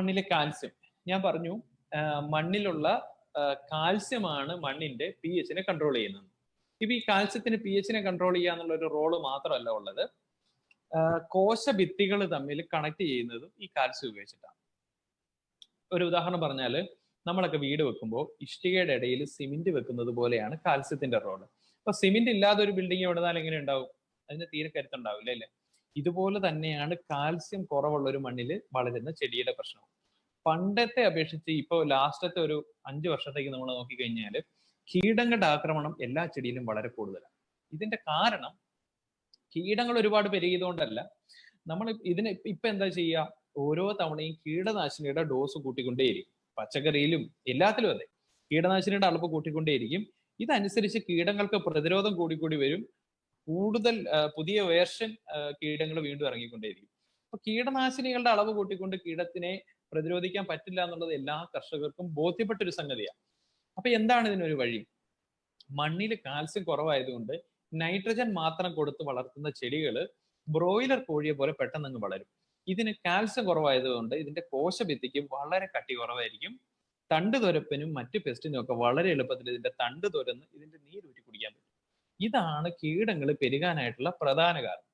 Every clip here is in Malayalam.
മണ്ണിലെ കാൽസ്യം. ഞാൻ പറഞ്ഞു മണ്ണിലുള്ള കാൽസ്യമാണ് മണ്ണിന്റെ പി എച്ചിനെ കൺട്രോൾ ചെയ്യുന്നത്. ഇപ്പൊ ഈ കാൽസ്യത്തിന് പി എച്ചിനെ കൺട്രോൾ ചെയ്യുക എന്നുള്ള ഒരു റോൾ മാത്രമല്ല ഉള്ളത്. കോശഭിത്തികൾ തമ്മിൽ കണക്ട് ചെയ്യുന്നതും ഈ കാൽസ്യം ഉപയോഗിച്ചിട്ടാണ്. ഒരു ഉദാഹരണം പറഞ്ഞാൽ നമ്മളൊക്കെ വീട് വെക്കുമ്പോൾ ഇഷ്ടികയുടെ ഇടയിൽ സിമെന്റ് വെക്കുന്നത് പോലെയാണ് കാൽസ്യത്തിന്റെ റോൾ അപ്പൊ സിമെന്റ് ഇല്ലാതെ ഒരു ബിൽഡിംഗ് എവിടെന്നാൽ എങ്ങനെ ഉണ്ടാവും? അതിന് തീരെ കരുത്തുണ്ടാവില്ല അല്ലേ? ഇതുപോലെ തന്നെയാണ് കാൽസ്യം കുറവുള്ള ഒരു മണ്ണിൽ വളരുന്ന ചെടിയുടെ പ്രശ്നം. പണ്ടത്തെ അപേക്ഷിച്ച് ഇപ്പൊ ലാസ്റ്റത്തെ ഒരു അഞ്ചു വർഷത്തേക്ക് നമ്മൾ നോക്കിക്കഴിഞ്ഞാൽ കീടങ്ങളുടെ ആക്രമണം എല്ലാ ചെടിയിലും വളരെ കൂടുതലാണ്. ഇതിന്റെ കാരണം കീടങ്ങൾ ഒരുപാട് പെരുകിയതുകൊണ്ടല്ല. നമ്മൾ ഇതിന് ഇപ്പൊ എന്താ ചെയ്യുക ഓരോ തവണയും കീടനാശിനിയുടെ ഡോസ് കൂട്ടിക്കൊണ്ടേയിരിക്കും. പച്ചക്കറിയിലും എല്ലാത്തിലും അതെ. കീടനാശിനിയുടെ അളവ് കൂട്ടിക്കൊണ്ടേയിരിക്കും. ഇതനുസരിച്ച് കീടങ്ങൾക്ക് പ്രതിരോധം കൂടിക്കൂടി വരും. കൂടുതൽ പുതിയ വേർഷൻ കീടങ്ങൾ വീണ്ടും ഇറങ്ങിക്കൊണ്ടേയിരിക്കും. അപ്പൊ കീടനാശിനികളുടെ അളവ് കൂട്ടിക്കൊണ്ട് കീടത്തിനെ പ്രതിരോധിക്കാൻ പറ്റില്ല എന്നുള്ളത് എല്ലാ കർഷകർക്കും ബോധ്യപ്പെട്ട ഒരു സംഗതിയാണ് അപ്പൊ എന്താണ് ഇതിനൊരു വഴി? മണ്ണിൽ കാൽസ്യം കുറവായതുകൊണ്ട് നൈട്രജൻ മാത്രം കൊടുത്ത് വളർത്തുന്ന ചെടികൾ ബ്രോയിലർ കോഴിയെ പോലെ പെട്ടെന്ന് അങ്ങ് വളരും. ഇതിന് കാൽസ്യം കുറവായതുകൊണ്ട് ഇതിന്റെ കോശഭിത്തിക്ക് വളരെ കട്ടി കുറവായിരിക്കും. തണ്ട് തുരപ്പിനും മറ്റു പെസ്റ്റിനും ഒക്കെ വളരെ എളുപ്പത്തിൽ ഇതിന്റെ തണ്ട് തുരന്ന് ഇതിന്റെ നീര് ഊറ്റി കുടിക്കാൻ പറ്റും. ഇതാണ് കീടങ്ങൾ പെരുകാനായിട്ടുള്ള പ്രധാന കാരണം.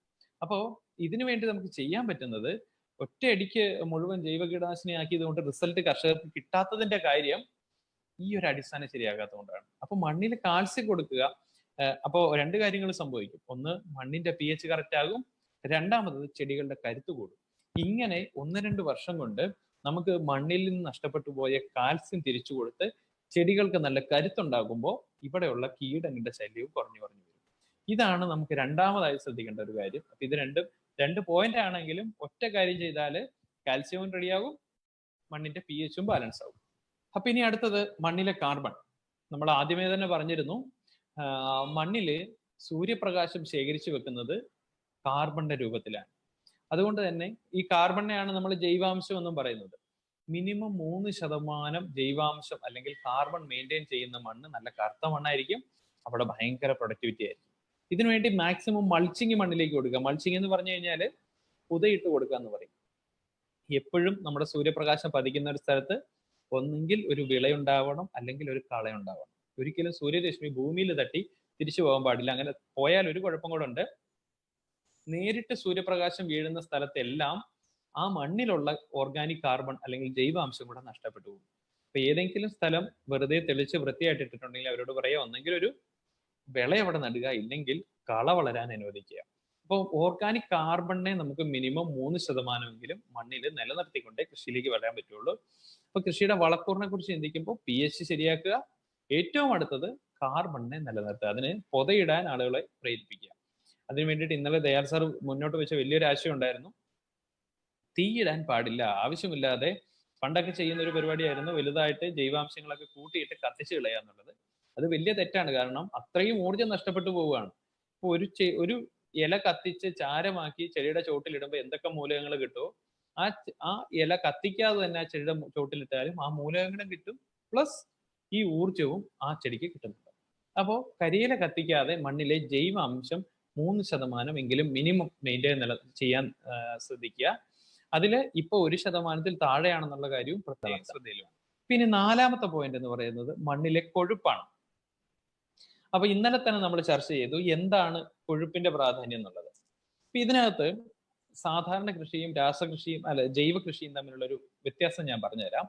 അപ്പോ ഇതിനു വേണ്ടി നമുക്ക് ചെയ്യാൻ പറ്റുന്നത് ഒറ്റയടിക്ക് മുഴുവൻ ജൈവ കീടനാശിനി ആക്കിയതുകൊണ്ട് റിസൾട്ട് കർഷകർക്ക് കിട്ടാത്തതിന്റെ കാര്യം ഈ ഒരു അടിസ്ഥാനം ശരിയാകാത്തതുകൊണ്ടാണ്. അപ്പൊ മണ്ണിൽ കാൽസ്യം കൊടുക്കുക അപ്പോൾ അപ്പോ രണ്ട് കാര്യങ്ങൾ സംഭവിക്കും. ഒന്ന് മണ്ണിന്റെ പി എച്ച് കറക്റ്റ് ആകും. രണ്ടാമത് ചെടികളുടെ കരുത്ത് കൂടും. ഇങ്ങനെ ഒന്ന് രണ്ട് വർഷം കൊണ്ട് നമുക്ക് മണ്ണിൽ നിന്ന് നഷ്ടപ്പെട്ടു പോയ കാൽസ്യം തിരിച്ചു കൊടുത്ത് ചെടികൾക്ക് നല്ല കരുത്തുണ്ടാകുമ്പോൾ ഇവിടെയുള്ള കീടങ്ങളുടെ ശല്യവും കുറഞ്ഞു കുറഞ്ഞു വരും. ഇതാണ് നമുക്ക് രണ്ടാമതായി ശ്രദ്ധിക്കേണ്ട ഒരു കാര്യം. അപ്പൊ ഇത് രണ്ടും രണ്ട് പോയിന്റ് ആണെങ്കിലും ഒറ്റ കാര്യം ചെയ്താൽ കാൽസ്യവും റെഡിയാകും മണ്ണിന്റെ പി എച്ചും ബാലൻസ് ആകും. അപ്പൊ ഇനി അടുത്തത് മണ്ണിലെ കാർബൺ നമ്മൾ ആദ്യമേ തന്നെ പറഞ്ഞിരുന്നു മണ്ണിൽ സൂര്യപ്രകാശം ശേഖരിച്ചു വെക്കുന്നത് കാർബണിന്റെ രൂപത്തിലാണ്. അതുകൊണ്ട് തന്നെ ഈ കാർബണിനെയാണ് നമ്മൾ ജൈവാംശം എന്നും പറയുന്നത്. മിനിമം മൂന്ന് ശതമാനം ജൈവാംശം അല്ലെങ്കിൽ കാർബൺ മെയിന്റെയിൻ ചെയ്യുന്ന മണ്ണ് നല്ല കറുത്ത മണ്ണായിരിക്കും. അവിടെ ഭയങ്കര പ്രൊഡക്ടിവിറ്റി ആയിരിക്കും. ഇതിനുവേണ്ടി മാക്സിമം മൾച്ചിങ് മണ്ണിലേക്ക് കൊടുക്കുക. മൾച്ചിങ് എന്ന് പറഞ്ഞു കഴിഞ്ഞാൽ പുതയിട്ട് കൊടുക്കുക എന്ന് പറയും. എപ്പോഴും നമ്മുടെ സൂര്യപ്രകാശം പതിക്കുന്ന ഒരു സ്ഥലത്ത് ഒന്നെങ്കിൽ ഒരു വിളയുണ്ടാവണം അല്ലെങ്കിൽ ഒരു കളയുണ്ടാവണം ഒരിക്കലും സൂര്യരശ്മി ഭൂമിയിൽ തട്ടി തിരിച്ചു പോകാൻ പാടില്ല. അങ്ങനെ പോയാൽ ഒരു കുഴപ്പം കൂടെ ഉണ്ട്. നേരിട്ട് സൂര്യപ്രകാശം വീഴുന്ന സ്ഥലത്തെല്ലാം ആ മണ്ണിലുള്ള ഓർഗാനിക് കാർബൺ അല്ലെങ്കിൽ ജൈവാംശം കൂടെ നഷ്ടപ്പെട്ടു പോകും. അപ്പൊ ഏതെങ്കിലും സ്ഥലം വെറുതെ തെളിച്ച് വൃത്തിയായിട്ട് ഇട്ടിട്ടുണ്ടെങ്കിൽ അവരോട് പറയാം ഒന്നെങ്കിൽ ഒരു വിള അവിടെ നടുക ഇല്ലെങ്കിൽ കള വളരാൻ അനുവദിക്കുക. അപ്പോൾ ഓർഗാനിക് കാർബണിനെ നമുക്ക് മിനിമം മൂന്ന് ശതമാനമെങ്കിലും മണ്ണിൽ നിലനിർത്തിക്കൊണ്ടേ കൃഷിയിലേക്ക് വരാൻ പറ്റുള്ളൂ. അപ്പൊ കൃഷിയുടെ വളക്കൂറിനെ കുറിച്ച് ചിന്തിക്കുമ്പോൾ പി എച്ച് ശരിയാക്കുക ഏറ്റവും അടുത്തത് കാർബണിനെ നിലനിർത്തുക അതിന് പൊതയിടാൻ ആളുകളെ പ്രേരിപ്പിക്കുക. അതിനു വേണ്ടിയിട്ട് ഇന്നലെ ദയാൽ സാർ മുന്നോട്ട് വെച്ച വലിയൊരു ആശയം ഉണ്ടായിരുന്നു. തീയിടാൻ പാടില്ല. ആവശ്യമില്ലാതെ പണ്ടൊക്കെ ചെയ്യുന്ന ഒരു പരിപാടിയായിരുന്നു വലുതായിട്ട് ജൈവാംശങ്ങളൊക്കെ കൂട്ടിയിട്ട് കത്തിച്ച് കളയുക എന്നുള്ളത്. അത് വലിയ തെറ്റാണ്. കാരണം അത്രയും ഊർജം നഷ്ടപ്പെട്ടു പോവുകയാണ്. ഇപ്പൊ ഒരു ഒരു ഇല കത്തിച്ച് ചാരമാക്കി ചെടിയുടെ ചോട്ടിലിടുമ്പോൾ എന്തൊക്കെ മൂലകങ്ങൾ കിട്ടുമോ ആ ആ ഇല കത്തിക്കാതെ തന്നെ ആ ചെടിയുടെ ചോട്ടിലിട്ടാലും ആ മൂലകങ്ങളും കിട്ടും. പ്ലസ് ഈ ഊർജവും ആ ചെടിക്ക് കിട്ടുന്നുണ്ട്. അപ്പോൾ കരിയില കത്തിക്കാതെ മണ്ണിലെ ജൈവ അംശം മൂന്ന് ശതമാനം എങ്കിലും മിനിമം മെയിന്റെയിൻ നില ചെയ്യാൻ ശ്രദ്ധിക്കുക. അതിൽ ഇപ്പൊ ഒരു ശതമാനത്തിൽ താഴെയാണെന്നുള്ള കാര്യവും പ്രത്യേകം ശ്രദ്ധയിൽ പിന്നെ നാലാമത്തെ പോയിന്റ് എന്ന് പറയുന്നത് മണ്ണിലെ കൊഴുപ്പാണ്. അപ്പൊ ഇന്നലെ തന്നെ നമ്മൾ ചർച്ച ചെയ്തു എന്താണ് കൊഴുപ്പിന്റെ പ്രാധാന്യം എന്നുള്ളത്. അപ്പൊ ഇതിനകത്ത് സാധാരണ കൃഷിയും രാസകൃഷിയും അല്ല ജൈവ കൃഷിയും തമ്മിലുള്ള ഒരു വ്യത്യാസം ഞാൻ പറഞ്ഞുതരാം.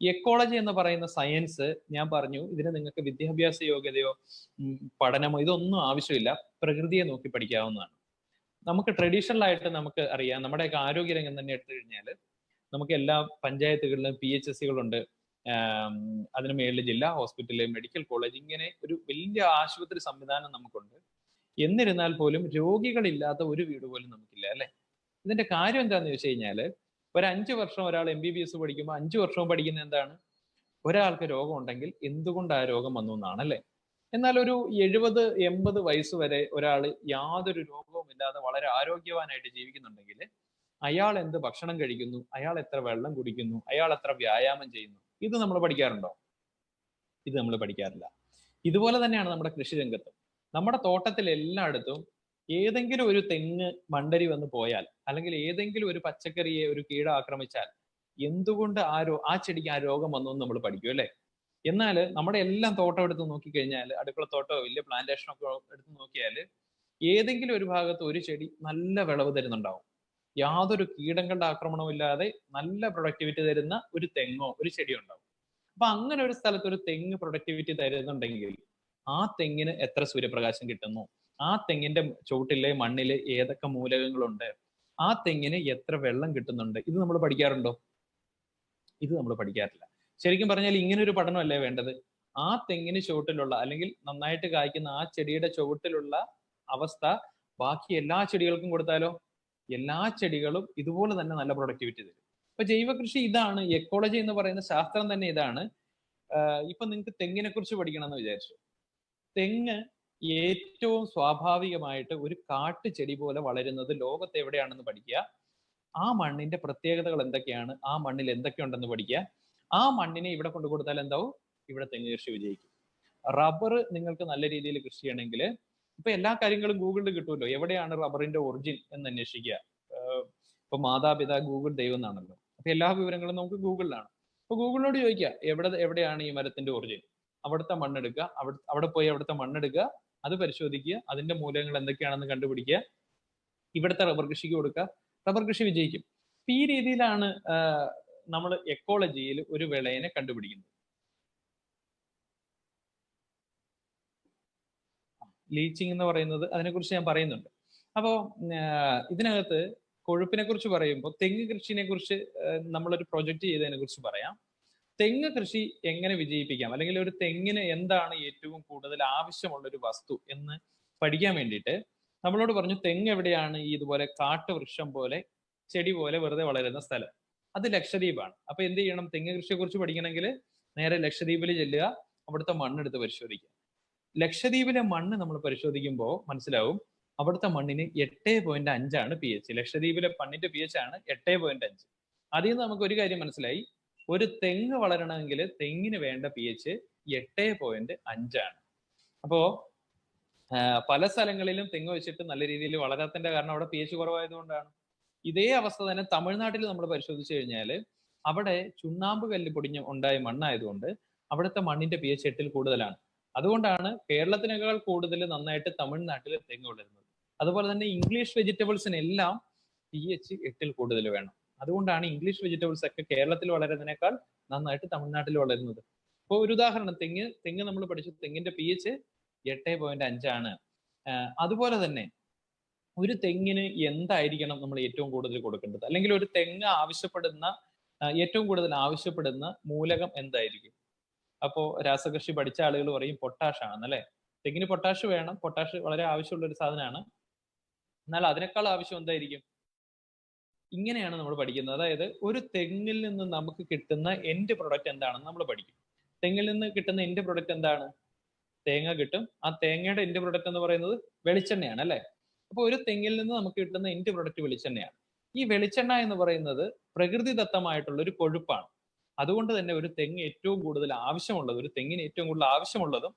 എക്കോളജി എന്ന് പറയുന്ന സയൻസ് ഞാൻ പറഞ്ഞു ഇതിന് നിങ്ങൾക്ക് വിദ്യാഭ്യാസ യോഗ്യതയോ പഠനമോ ഇതൊന്നും ആവശ്യമില്ല. പ്രകൃതിയെ നോക്കി പഠിക്കാവുന്നതാണ്. നമുക്ക് ട്രഡീഷണൽ ആയിട്ട് നമുക്ക് അറിയാം. നമ്മുടെയൊക്കെ ആരോഗ്യരംഗം തന്നെ എടുത്തു കഴിഞ്ഞാൽ നമുക്ക് എല്ലാ പഞ്ചായത്തുകളിലും പി എച്ച് എസ് സികളുണ്ട് അതിന് മേളിൽ ജില്ലാ ഹോസ്പിറ്റൽ മെഡിക്കൽ കോളേജ് ഇങ്ങനെ ഒരു വലിയ ആശുപത്രി സംവിധാനം നമുക്കുണ്ട്. എന്നിരുന്നാൽ പോലും രോഗികളില്ലാത്ത ഒരു വീട് പോലും നമുക്കില്ല അല്ലെ? ഇതിന്റെ കാര്യം എന്താണെന്ന് ചോദിച്ചു കഴിഞ്ഞാൽ ഒരു അഞ്ച് വർഷം ഒരാൾ എം ബി ബി എസ് പഠിക്കുമ്പോൾ അഞ്ച് വർഷവും പഠിക്കുന്ന എന്താണ്? ഒരാൾക്ക് രോഗം ഉണ്ടെങ്കിൽ എന്തുകൊണ്ട് ആ രോഗം വന്നു എന്നാണ് അല്ലെ? എന്നാൽ ഒരു എഴുപത് എൺപത് വയസ്സ് വരെ ഒരാൾ യാതൊരു രോഗവും ഇല്ലാതെ വളരെ ആരോഗ്യവാനായിട്ട് ജീവിക്കുന്നുണ്ടെങ്കിൽ അയാൾ എന്ത് ഭക്ഷണം കഴിക്കുന്നു? അയാൾ എത്ര വെള്ളം കുടിക്കുന്നു? അയാൾ എത്ര വ്യായാമം ചെയ്യുന്നു? ഇത് നമ്മൾ പഠിക്കാറുണ്ടോ? ഇത് നമ്മൾ പഠിക്കാറില്ല. ഇതുപോലെ തന്നെയാണ് നമ്മുടെ കൃഷി രംഗത്ത് നമ്മുടെ തോട്ടത്തിൽ എല്ലായിടത്തും ഏതെങ്കിലും ഒരു തെങ്ങ് മണ്ടരി വന്ന് പോയാൽ അല്ലെങ്കിൽ ഏതെങ്കിലും ഒരു പച്ചക്കറിയെ ഒരു കീട ആക്രമിച്ചാൽ എന്തുകൊണ്ട് ആ ആ ചെടിക്ക് ആ രോഗം വന്നു നമ്മൾ പഠിക്കും അല്ലേ? എന്നാൽ നമ്മുടെ എല്ലാം തോട്ടം എടുത്ത് നോക്കിക്കഴിഞ്ഞാൽ അടുക്കള തോട്ടമോ വലിയ പ്ലാന്റേഷനോ ഒക്കെ എടുത്ത് നോക്കിയാൽ ഏതെങ്കിലും ഒരു ഭാഗത്ത് ഒരു ചെടി നല്ല വിളവ് തരുന്നുണ്ടാവും. യാതൊരു കീടങ്ങളുടെ ആക്രമണവും ഇല്ലാതെ നല്ല പ്രൊഡക്ടിവിറ്റി തരുന്ന ഒരു തെങ്ങോ ഒരു ചെടിയോ ഉണ്ടാവും. അപ്പൊ അങ്ങനെ ഒരു സ്ഥലത്ത് ഒരു തെങ്ങ് പ്രൊഡക്ടിവിറ്റി തരുന്നുണ്ടെങ്കിൽ ആ തെങ്ങിന് എത്ര സൂര്യപ്രകാശം കിട്ടുന്നു? ആ തെങ്ങിന്റെ ചുവട്ടിലെ മണ്ണിൽ ഏതൊക്കെ മൂലകങ്ങളുണ്ട്? ആ തെങ്ങിന് എത്ര വെള്ളം കിട്ടുന്നുണ്ട്? ഇത് നമ്മൾ പഠിക്കാറുണ്ടോ? ഇത് നമ്മൾ പഠിക്കാറില്ല. ശരിക്കും പറഞ്ഞാൽ ഇങ്ങനെ ഒരു പഠനമല്ലേ വേണ്ടത്? ആ തെങ്ങിന് ചുവട്ടിലുള്ള അല്ലെങ്കിൽ നന്നായിട്ട് കായ്ക്കുന്ന ആ ചെടിയുടെ ചുവട്ടിലുള്ള അവസ്ഥ ബാക്കി എല്ലാ ചെടികൾക്കും കൊടുത്താലോ? എല്ലാ ചെടികളും ഇതുപോലെ തന്നെ നല്ല പ്രൊഡക്ടിവിറ്റി തരും. ഇപ്പൊ ജൈവ കൃഷി ഇതാണ് എക്കോളജി എന്ന് പറയുന്ന ശാസ്ത്രം തന്നെ ഇതാണ്. ഇപ്പൊ നിങ്ങൾക്ക് തെങ്ങിനെ കുറിച്ച് പഠിക്കണം എന്ന് വിചാരിച്ചു. തെങ്ങ് ഏറ്റവും സ്വാഭാവികമായിട്ട് ഒരു കാട്ടു ചെടി പോലെ വളരുന്നത് ലോകത്ത് എവിടെയാണെന്ന് പഠിക്കുക. ആ മണ്ണിന്റെ പ്രത്യേകതകൾ എന്തൊക്കെയാണ്? ആ മണ്ണിൽ എന്തൊക്കെയുണ്ടെന്ന് പഠിക്കുക. ആ മണ്ണിനെ ഇവിടെ കൊണ്ടു കൊടുത്താൽ എന്താവും? ഇവിടെ തെങ്ങ് കൃഷി വിജയിക്കും. റബ്ബർ നിങ്ങൾക്ക് നല്ല രീതിയിൽ കൃഷി ചെയ്യണമെങ്കിൽ ഇപ്പൊ എല്ലാ കാര്യങ്ങളും ഗൂഗിളിൽ കിട്ടുമല്ലോ. എവിടെയാണ് റബ്ബറിന്റെ ഒറിജിൻ എന്ന് അന്വേഷിക്കുക. ഇപ്പൊ മാതാപിതാ ഗൂഗിൾ ദൈവം എന്നാണല്ലോ. അപ്പൊ എല്ലാ വിവരങ്ങളും നമുക്ക് ഗൂഗിളിലാണ് അപ്പൊ ഗൂഗിളിനോട് ചോദിക്കുക എവിടെ എവിടെയാണ് ഈ മരത്തിന്റെ ഒറിജിൻ അവിടുത്തെ മണ്ണെടുക്കുക അവിടെ അവിടെ പോയി അവിടുത്തെ മണ്ണെടുക്കുക അത് പരിശോധിക്കുക അതിന്റെ മൂലങ്ങൾ എന്തൊക്കെയാണെന്ന് കണ്ടുപിടിക്കുക ഇവിടുത്തെ റബ്ബർ കൃഷിക്ക് കൊടുക്കുക റബ്ബർ കൃഷി വിജയിക്കും. ഈ രീതിയിലാണ് നമ്മൾ എക്കോളജിയിൽ ഒരു വിളയെ കണ്ടുപിടിക്കുന്നത് ലീച്ചിങ് എന്ന് പറയുന്നത് അതിനെക്കുറിച്ച് ഞാൻ പറയുന്നുണ്ട്. അപ്പോൾ ഇതിനകത്ത് കൊഴുപ്പിനെ കുറിച്ച് പറയുമ്പോൾ തെങ്ങ് കൃഷിനെ കുറിച്ച് നമ്മളൊരു പ്രൊജക്റ്റ് ചെയ്തതിനെ കുറിച്ച് പറയാം. തെങ്ങ് കൃഷി എങ്ങനെ വിജയിപ്പിക്കാം? അല്ലെങ്കിൽ ഒരു തെങ്ങിന് എന്താണ് ഏറ്റവും കൂടുതൽ ആവശ്യമുള്ള ഒരു വസ്തു എന്ന് പഠിക്കാൻ വേണ്ടിയിട്ട് നമ്മളോട് പറഞ്ഞു തെങ്ങ് എവിടെയാണ് ഈ ഇതുപോലെ കാട്ടുവൃക്ഷം പോലെ ചെടി പോലെ വെറുതെ വളരുന്ന സ്ഥലം? അത് ലക്ഷദ്വീപാണ്. അപ്പൊ എന്ത് ചെയ്യണം? തെങ്ങ് കൃഷിയെ കുറിച്ച് പഠിക്കണമെങ്കിൽ നേരെ ലക്ഷദ്വീപിൽ ചെല്ലുക അവിടുത്തെ മണ്ണെടുത്ത് പരിശോധിക്കുക. ലക്ഷദ്വീപിലെ മണ്ണ് നമ്മൾ പരിശോധിക്കുമ്പോൾ മനസ്സിലാവും അവിടുത്തെ മണ്ണിന് എട്ട് പോയിന്റ് അഞ്ചാണ് പി എച്ച് ലക്ഷദ്വീപിലെ മണ്ണിന്റെ പി എച്ച് ആണ് എട്ട് പോയിന്റ് അഞ്ച്. അതിൽ നിന്ന് നമുക്ക് ഒരു കാര്യം മനസ്സിലായി. ഒരു തെങ്ങ് വളരണമെങ്കിൽ തെങ്ങിന് വേണ്ട പി എച്ച് എട്ട് പോയിന്റ് അഞ്ചാണ് അപ്പോ പല സ്ഥലങ്ങളിലും തെങ്ങ് വെച്ചിട്ട് നല്ല രീതിയിൽ വളരാത്തതിന്റെ കാരണം അവിടെ പി എച്ച് കുറവായതുകൊണ്ടാണ്. ഇതേ അവസ്ഥ തന്നെ തമിഴ്നാട്ടിൽ നമ്മൾ പരിശോധിച്ചു കഴിഞ്ഞാൽ അവിടെ ചുണ്ണാമ്പ് കല്ല് പൊടിഞ്ഞ് ഉണ്ടായ മണ്ണായതുകൊണ്ട് അവിടുത്തെ മണ്ണിന്റെ പി എച്ച് എട്ടിൽ കൂടുതലാണ്. അതുകൊണ്ടാണ് കേരളത്തിനേക്കാൾ കൂടുതൽ നന്നായിട്ട് തമിഴ്നാട്ടിൽ തെങ്ങ് വളരുന്നത്. അതുപോലെ തന്നെ ഇംഗ്ലീഷ് വെജിറ്റബിൾസിനെല്ലാം പി എച്ച് എട്ടിൽ കൂടുതൽ വേണം. അതുകൊണ്ടാണ് ഇംഗ്ലീഷ് വെജിറ്റബിൾസ് ഒക്കെ കേരളത്തിൽ വളരുന്നതിനേക്കാൾ നന്നായിട്ട് തമിഴ്നാട്ടിൽ വളരുന്നത്. ഇപ്പോൾ ഒരു ഉദാഹരണം തെങ്ങ് തെങ്ങ് നമ്മൾ പഠിച്ചു തെങ്ങിന്റെ പി എച്ച് എട്ട് പോയിന്റ് അഞ്ചാണ്. അതുപോലെ തന്നെ ഒരു തെങ്ങിന് എന്തായിരിക്കണം നമ്മൾ ഏറ്റവും കൂടുതൽ കൊടുക്കേണ്ടത്? അല്ലെങ്കിൽ ഒരു തെങ്ങ് ആവശ്യപ്പെടുന്ന ഏറ്റവും കൂടുതൽ ആവശ്യപ്പെടുന്ന മൂലകം എന്തായിരിക്കും? അപ്പോ രാസകൃഷി പഠിച്ച ആളുകൾ പറയും പൊട്ടാഷ് ആണെന്നല്ലേ തെങ്ങിന് പൊട്ടാഷ് വേണം. പൊട്ടാഷ് വളരെ ആവശ്യമുള്ള ഒരു സാധനമാണ്. എന്നാൽ അതിനേക്കാൾ ആവശ്യം എന്തായിരിക്കും? ഇങ്ങനെയാണ് നമ്മൾ പഠിക്കുന്നത്. അതായത് ഒരു തെങ്ങിൽ നിന്ന് നമുക്ക് കിട്ടുന്ന എൻഡ് പ്രൊഡക്റ്റ് എന്താണെന്ന് നമ്മൾ പഠിക്കും. തെങ്ങിൽ നിന്ന് കിട്ടുന്ന എൻഡ് പ്രൊഡക്റ്റ് എന്താണ്? തേങ്ങ കിട്ടും. ആ തേങ്ങയുടെ എൻഡ് പ്രൊഡക്റ്റ് എന്ന് പറയുന്നത് വെളിച്ചെണ്ണയാണ് അല്ലെ? അപ്പൊ ഒരു തെങ്ങിൽ നിന്ന് നമുക്ക് കിട്ടുന്ന എൻഡ് പ്രൊഡക്റ്റ് വെളിച്ചെണ്ണയാണ്. ഈ വെളിച്ചെണ്ണ എന്ന് പറയുന്നത് പ്രകൃതിദത്തമായിട്ടുള്ള ഒരു കൊഴുപ്പാണ്. അതുകൊണ്ട് തന്നെ ഒരു തെങ്ങ് ഏറ്റവും കൂടുതൽ ആവശ്യമുള്ളത് ഒരു തെങ്ങിന് ഏറ്റവും കൂടുതൽ ആവശ്യമുള്ളതും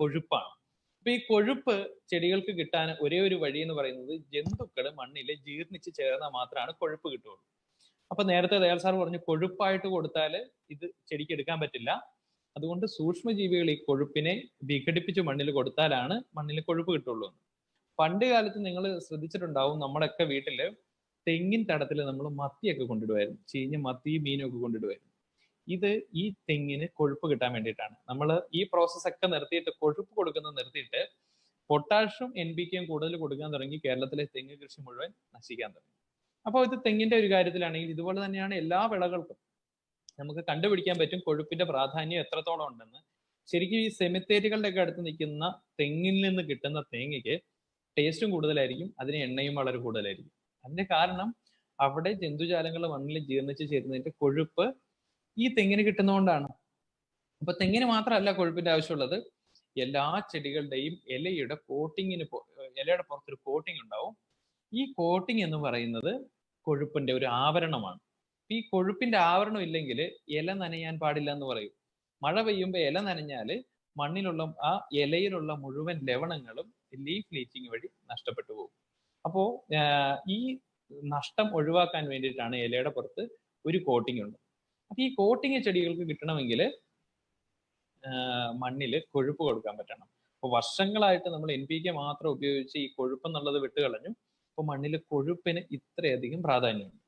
കൊഴുപ്പാണ്. അപ്പൊ ഈ കൊഴുപ്പ് ചെടികൾക്ക് കിട്ടാൻ ഒരേ ഒരു വഴി എന്ന് പറയുന്നത് ജന്തുക്കൾ മണ്ണിൽ ജീർണിച്ച് ചേർന്നാൽ മാത്രമാണ് കൊഴുപ്പ് കിട്ടുള്ളൂ അപ്പൊ നേരത്തെ ദയാൽ സാർ പറഞ്ഞു കൊഴുപ്പായിട്ട് കൊടുത്താൽ ഇത് ചെടിക്ക് എടുക്കാൻ പറ്റില്ല. അതുകൊണ്ട് സൂക്ഷ്മജീവികൾ ഈ കൊഴുപ്പിനെ വിഘടിപ്പിച്ച് മണ്ണിൽ കൊടുത്താലാണ് മണ്ണിൽ കൊഴുപ്പ് കിട്ടുള്ളൂ പണ്ട് കാലത്ത് നിങ്ങൾ ശ്രദ്ധിച്ചിട്ടുണ്ടാവും നമ്മുടെയൊക്കെ വീട്ടിൽ തെങ്ങിൻ തടത്തിൽ നമ്മൾ മത്തിയൊക്കെ കൊണ്ടിടുമായിരുന്നു ചീഞ്ഞ മത്തി മീനും ഒക്കെ കൊണ്ടിടുമായിരുന്നു ഇത് ഈ തെങ്ങിന് കൊഴുപ്പ് കിട്ടാൻ വേണ്ടിയിട്ടാണ്. നമ്മൾ ഈ പ്രോസസ് ഒക്കെ നിർത്തിയിട്ട് കൊഴുപ്പ് കൊടുക്കുന്നത് നിർത്തിയിട്ട് പൊട്ടാഷ്യം എൻ പി കെയും കൂടുതൽ കൊടുക്കാൻ തുടങ്ങി കേരളത്തിലെ തെങ്ങ് കൃഷി മുഴുവൻ നശിക്കാൻ തുടങ്ങി. അപ്പോൾ ഇത് തെങ്ങിന്റെ ഒരു കാര്യത്തിലാണെങ്കിൽ ഇതുപോലെ തന്നെയാണ് എല്ലാ വിളകൾക്കും. നമുക്ക് കണ്ടുപിടിക്കാൻ പറ്റും കൊഴുപ്പിന്റെ പ്രാധാന്യം എത്രത്തോളം ഉണ്ടെന്ന്. ശരിക്കും ഈ സെമിത്തേരികളുടെ ഒക്കെ അടുത്ത് നിൽക്കുന്ന തെങ്ങിൽ നിന്ന് കിട്ടുന്ന തേങ്ങയ്ക്ക് ടേസ്റ്റും കൂടുതലായിരിക്കും അതിന് എണ്ണയും വളരെ കൂടുതലായിരിക്കും. അതിന്റെ കാരണം അവിടെ ജന്തുജാലങ്ങൾ മണ്ണിൽ ജീർണിച്ച് ചേരുന്നതിന്റെ കൊഴുപ്പ് ഈ തെങ്ങിന് കിട്ടുന്നതുകൊണ്ടാണ്. അപ്പൊ തെങ്ങിന് മാത്രമല്ല കൊഴുപ്പിന്റെ ആവശ്യമുള്ളത്. എല്ലാ ചെടികളുടെയും ഇലയുടെ കോട്ടിങ്ങിന് ഇലയുടെ പുറത്തൊരു കോട്ടിങ് ഉണ്ടാവും. ഈ കോട്ടിങ് എന്ന് പറയുന്നത് കൊഴുപ്പിന്റെ ഒരു ആവരണമാണ്. ഈ കൊഴുപ്പിന്റെ ആവരണം ഇല്ലെങ്കിൽ ഇല നനയാൻ പാടില്ല എന്ന് പറയും. മഴ പെയ്യുമ്പോൾ ഇല നനഞ്ഞാൽ മണ്ണിലുള്ള ആ ഇലയിലുള്ള മുഴുവൻ ലവണങ്ങളും ലീഫ് ലീച്ചിങ് വഴി നഷ്ടപ്പെട്ടു പോകും. അപ്പോ ഈ നഷ്ടം ഒഴിവാക്കാൻ വേണ്ടിയിട്ടാണ് ഇലയുടെ പുറത്ത് ഒരു കോട്ടിംഗ് ഉണ്ട്. അപ്പൊ ഈ കോട്ടിങ് ചെടികൾക്ക് കിട്ടണമെങ്കിൽ മണ്ണിൽ കൊഴുപ്പ് കൊടുക്കാൻ പറ്റണം. അപ്പൊ വർഷങ്ങളായിട്ട് നമ്മൾ എൻ പി കെ മാത്രം ഉപയോഗിച്ച് ഈ കൊഴുപ്പ് എന്നുള്ളത് വിട്ടുകളഞ്ഞു അപ്പൊ മണ്ണിൽ കൊഴുപ്പിന് ഇത്രയധികം പ്രാധാന്യമുണ്ട്.